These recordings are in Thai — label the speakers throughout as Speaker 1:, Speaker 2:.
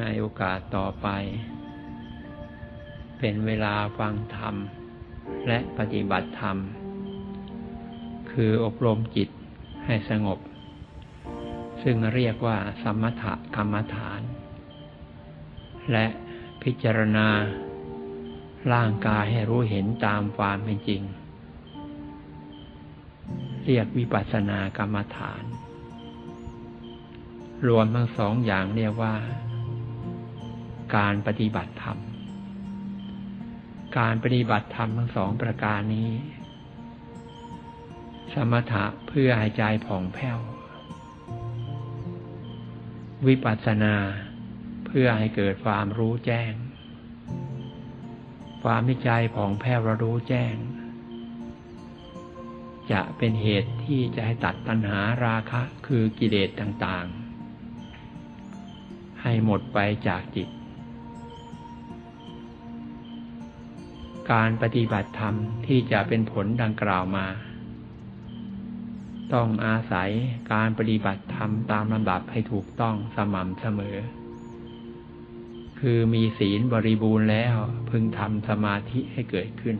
Speaker 1: ในโอกาสต่อไป เป็นเวลาฟังธรรม และปฏิบัติธรรม คืออบรมจิตให้สงบ ซึ่งเรียกว่าสมถกรรมฐาน และพิจารณา ร่างกายให้รู้เห็นตามความเป็นจริง เรียกวิปัสสนากรรมฐาน รวมทั้งสองอย่างเรียกว่า การปฏิบัติธรรม การปฏิบัติธรรมทั้งสองประการนี้ สมถะเพื่อให้ใจผ่องแผ้ว วิปัสสนาเพื่อให้เกิดความรู้แจ้ง ความวิจัยผ่องแผ้วระรู้แจ้ง จะเป็นเหตุที่จะให้ตัดตัณหาราคะคือกิเลสต่างๆให้หมดไปจากจิต การปฏิบัติธรรมที่จะเป็นผลดังกล่าวมา ต้องอาศัยการปฏิบัติธรรมตามลำดับให้ถูกต้องสม่ำเสมอ คือมีศีลบริบูรณ์แล้วพึงทำสมาธิให้เกิดขึ้น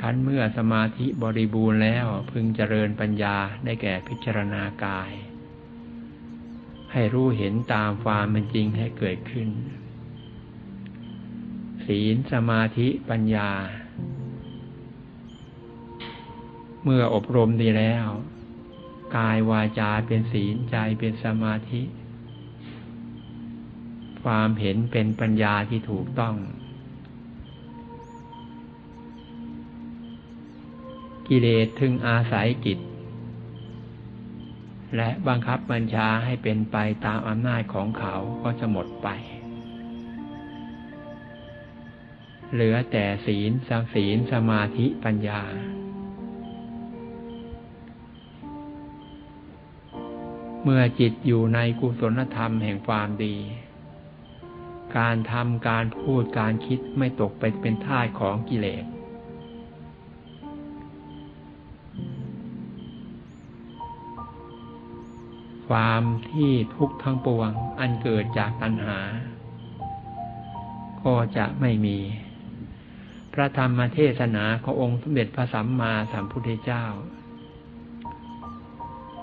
Speaker 1: คั้นเมื่อสมาธิบริบูรณ์แล้วพึงเจริญปัญญาได้แก่พิจารณากาย ให้รู้เห็นตามความเป็นจริงให้เกิดขึ้น ศีลสมาธิปัญญา เมื่ออบรมดีแล้ว กายวาจาเป็นศีลใจเป็นสมาธิ ความเห็นเป็นปัญญาที่ถูกต้อง กิเลสถึงอาศัยจิตและบังคับบัญชาให้เป็นไปตามอำนาจของเขาก็จะหมดไป เหลือแต่ศีลสังศีลสมาธิปัญญา เมื่อจิตอยู่ในกุศลธรรมแห่งความดี การทำการพูดการคิดไม่ตกไปเป็นท่าของกิเลสความที่ทุกข์ทั้งปวงอันเกิดจากตัณหา ก็จะไม่มี พระธรรมเทศนาขององค์สมเด็จพระสัมมาสัมพุทธเจ้า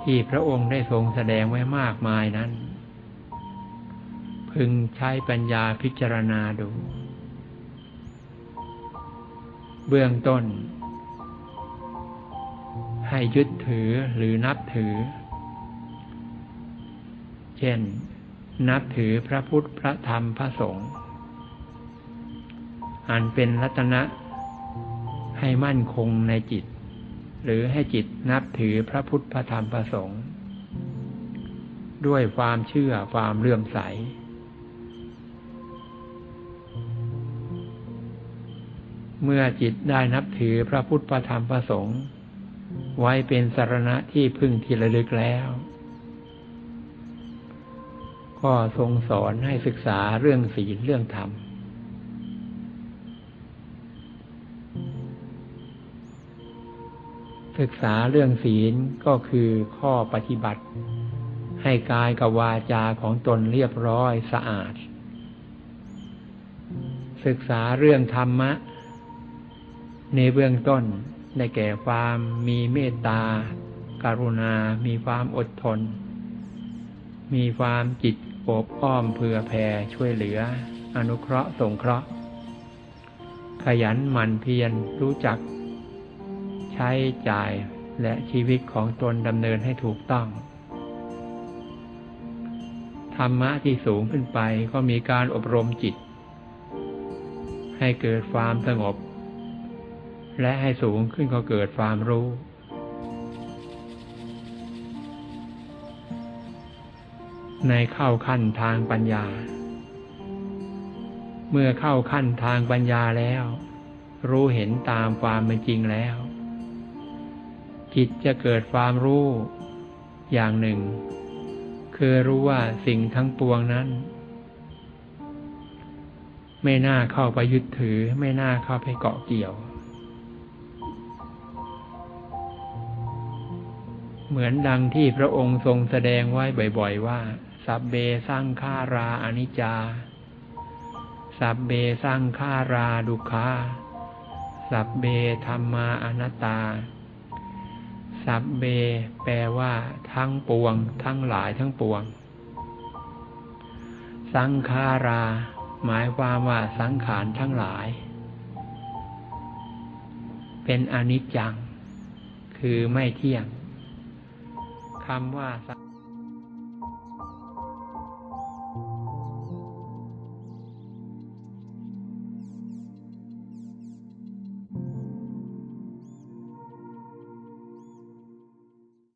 Speaker 1: ที่พระองค์ได้ทรงแสดงไว้มากมายนั้น พึงใช้ปัญญาพิจารณาดู เบื้องต้น ให้ยึดถือหรือนับถือ เช่น นับถือพระพุทธพระธรรมพระสงฆ์ อันเป็นรัตนะ ให้มั่นคงในจิต หรือให้จิตนับถือพระพุทธพระธรรมพระสงฆ์ด้วยความเชื่อความเลื่อมใส เมื่อจิตได้นับถือพระพุทธพระธรรมพระสงฆ์ไว้เป็นสารณะที่พึ่งที่ระลึกแล้ว ก็ทรงสอนให้ศึกษาเรื่องศีลเรื่องธรรม ศึกษาเรื่องศีลก็คือข้อปฏิบัติ ให้กายกับวาจาของตนเรียบร้อยสะอาด ศึกษาเรื่องธรรมะ ในเบื้องต้นได้แก่ความมีเมตตาการุณา มีความอดทน มีความจิตโอบอ้อมเผื่อแผ่ช่วยเหลือ อนุเคราะห์สงเคราะห์ ขยันหมั่นเพียรรู้จัก ใช้จ่ายและชีวิตของตนดำเนินให้ถูกต้อง ธรรมะที่สูงขึ้นไปก็มีการอบรมจิต ให้เกิดความสงบ และให้สูงขึ้นก็เกิดความรู้ในเข้าขั้นทางปัญญา เมื่อเข้าขั้นทางปัญญาแล้ว รู้เห็นตามความเป็นจริงแล้ว จิตจะเกิดความรู้อย่างหนึ่ง คือรู้ว่าสิ่งทั้งปวงนั้น ไม่น่าเข้าไปยึดถือ ไม่น่าเข้าไปเกาะเกี่ยว เหมือนดังที่พระองค์ทรงแสดงไว้บ่อย ๆ ว่า สัพเบสังขาราอนิจจา สัพเบสังขาราดุขาสัพเบธรรมาอนัตตา สัพเบ แปลว่า ทั้งปวง ทั้งหลายทั้งปวง สังขารา หมายความว่าสังขารทั้งหลาย เป็นอนิจจัง คือไม่เที่ยงคำว่าสัง